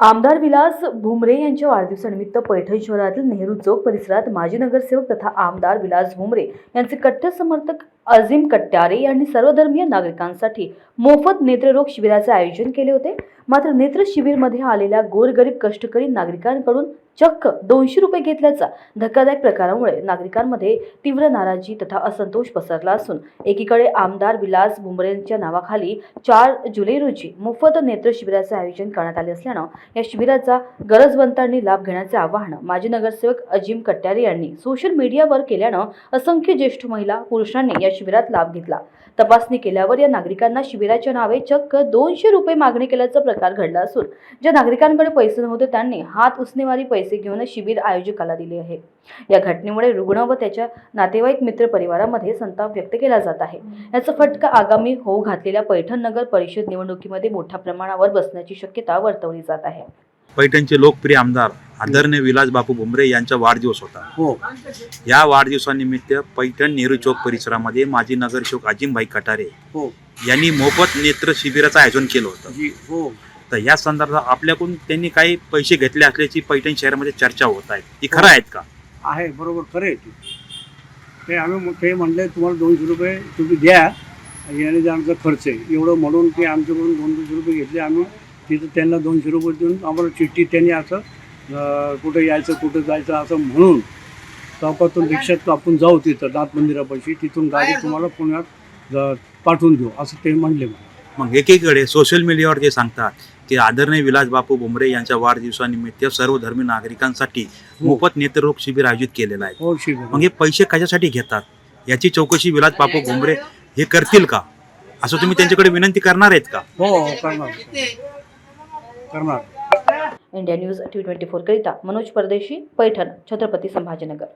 आमदार विलास भुमरे यांच्या वाढदिवसानिमित्त पैठण शहरातील नेहरू चौक परिसरात माजी नगरसेवक तथा आमदार विलास भुमरे यांचे कट्टर समर्थक अझीम कट्यारे यांनी सर्वधर्मीय नागरिकांसाठी मोफत नेत्ररोग शिबिराचे आयोजन केले होते. मात्र नेत्र शिबिरमध्ये आलेल्या गोरगरीब कष्टकरी नागरिकांकडून चक्क दोनशे रुपये घेतल्याचा धक्कादायक प्रकारामुळे नागरिकांमध्ये तीव्र नाराजी तथा असंतोष पसरला असून एकीकडे आमदार विलास भुमरेंच्या नावाखाली चार जुलै रोजी मोफत नेत्र शिबिराचे आयोजन करण्यात आले असल्यानं या शिबिराचा गरजवंतांनी लाभ घेण्याचे आवाहन माजी नगरसेवक अजिम कट्यारे यांनी सोशल मीडियावर केल्यानं असंख्य ज्येष्ठ महिला पुरुषांनी या शिबिरात लाभ घेतला. तपासणी केल्यावर या नागरिकांना शिबिराच्या नावे चक्क दोनशे रुपये मागणी केल्याचा प्रकार घडला असून ज्या नागरिकांकडे पैसे नव्हते त्यांनी हात उसनेवारी पैसे घेऊन शिबिर आयोजकाला दिले आहे. या घटनेमुळे रुग्ण व त्याच्या नातेवाईक मित्र परिवारामध्ये संताप व्यक्त केला जात आहे. याचा फटका आगामी होऊ घातलेल्या पैठण नगर परिषद निवडणुकीमध्ये मोठ्या प्रमाणावर बसण्याची शक्यता वर्तवली जात आहे. पैठणचे लोकप्रिय आमदार आदरणीय विलास बापू भुमरे यांचा वाढदिवस होता. हो. या वाढदिवसानिमित्त पैठण नेहरू चौक परिसरामध्ये माजी नगरसेवक अजिमभाई कटारे हो. यांनी मोफत नेत्र शिबिराचं आयोजन केलं होतं. जी हो. तर या संदर्भात आपल्याकडून त्यांनी काही पैसे घेतले असल्याची पैठण शहरामध्ये चर्चा होत आहे. ती खरं आहेत का? आहे बरोबर खरं आहे. ते ते आम्ही मग ते म्हणले तुम्हाला दोनशे रुपये तुम्ही द्या येणे जाण्याचा खर्च आहे. एवढं म्हणून की आमच्याकडून दोन दोनशे रुपये घेतले आम्ही. तिथं त्यांना दोनशे रुपये देऊन आम्हाला चिठ्ठी त्यांनी असं कुठं यायचं कुठं जायचं असं म्हणून चौकातून रिक्षात आपण जाऊ तिथं नाथ मंदिरापाशी. तिथून गाडी तुम्हाला पुण्यात पाठवून देऊ असं ते म्हणले मला. मग एकीकडे सोशल मीडियावर ते सांगतात की आदरणीय विलास बापू भुमरे यांच्या वाढदिवसानिमित्त सर्व धर्मी नागरिकांसाठी हो. मोफत नेत्ररोग शिबिर आयोजित केलेलं आहे. हो मग हे पैसे कशासाठी घेतात? याची चौकशी विलास बापू भुमरे हे करतील का? असं तुम्ही त्यांच्याकडे विनंती करणार आहेत का? हो हो करणार. करणार. India news T twenty four करिता मनोज परदेशी पैठण छत्रपती संभाजीनगर.